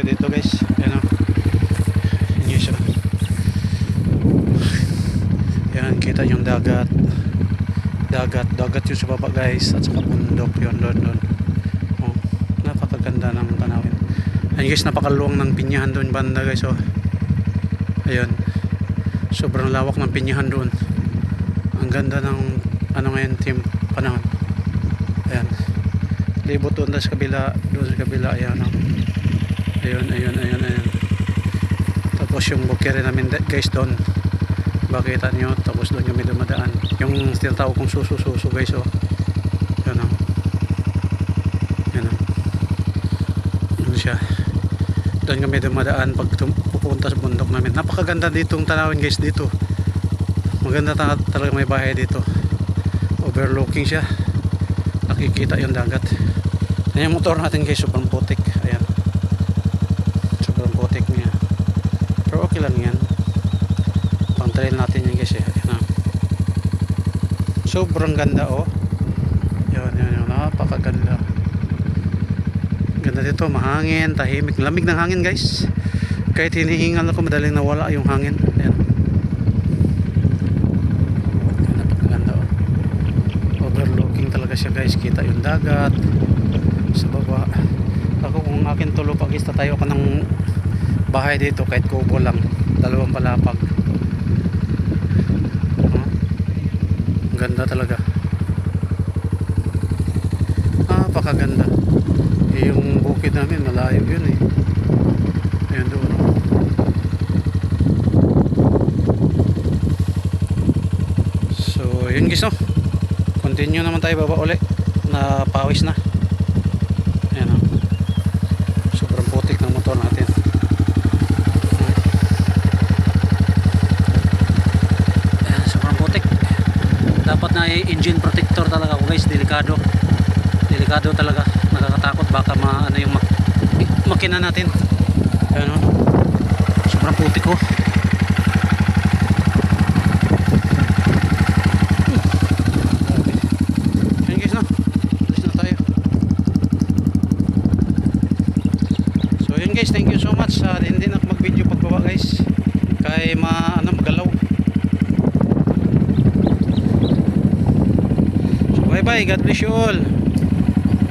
view dito guys. Ayan o. Yun siya. Yan, kita yung dagat. Dagat, dagat yung sa baba guys. At saka bundok yun doon doon. Oh, napakaganda ng tanawin. Ayan guys, napakaluwang ng pinyahan doon banda guys. Oh. Ayun. Sobrang lawak ng pinyahan doon. Ang ganda ng ano ngayon team panahon. Ayan. Libot doon sa kabila, doon sa kabila ayan. Oh. Ayun, ayun, ayun, ayun. Tapos yung bukere namin guys doon. Bakita niyo, tapos doon kami dumadaan. Yung tinatawag kong susu-susu guys oh. Yan oh. Yan oh. Ano siya. Doon kami dumadaan pag pupunta sa bundok namin. Napakaganda ditong tanawin guys dito. Maganda ta- talaga may bahay dito. Overlooking siya. Nakikita yung dagat. Yan yung motor natin guys, sobrang putik. Ayan. Sobrang putik niya. Pero okay lang yan. Pang trail natin yan guys eh. Ayan. Sobrang ganda oh. Yan, yan, yan. Napakaganda. Ganda dito, mahangin, tahimik. Lamig ng hangin guys. Kahit hinihingal ako, madaling nawala yung hangin. Ayan. Napakaganda oh. Overlooking talaga siya guys. Kita yung dagat. Sa baba. Ako kung akin tulo pag tayo ko ng bahay dito kahit kubo lang. Dalawang palapag. Oh. Ang ganda talaga. Napakaganda. Eh, yung bukid namin malayo yun eh. Doon. oh. So, yun guys oh. Continue naman tayo baba uli. Na pawis na. Ayan oh. Sobrang putik ng motor natin. Ayan, sobrang putik. Dapat na engine protector talaga ako guys. Delikado. Delikado talaga. Nakakatakot baka ma ano yung mak makina natin. Ayan oh. Sobrang oh. Na tayo. So yun guys, thank you so much. Uh, hindi na ako mag-video pagbaba guys. Kay ma ano magalaw. So bye bye, God bless you all.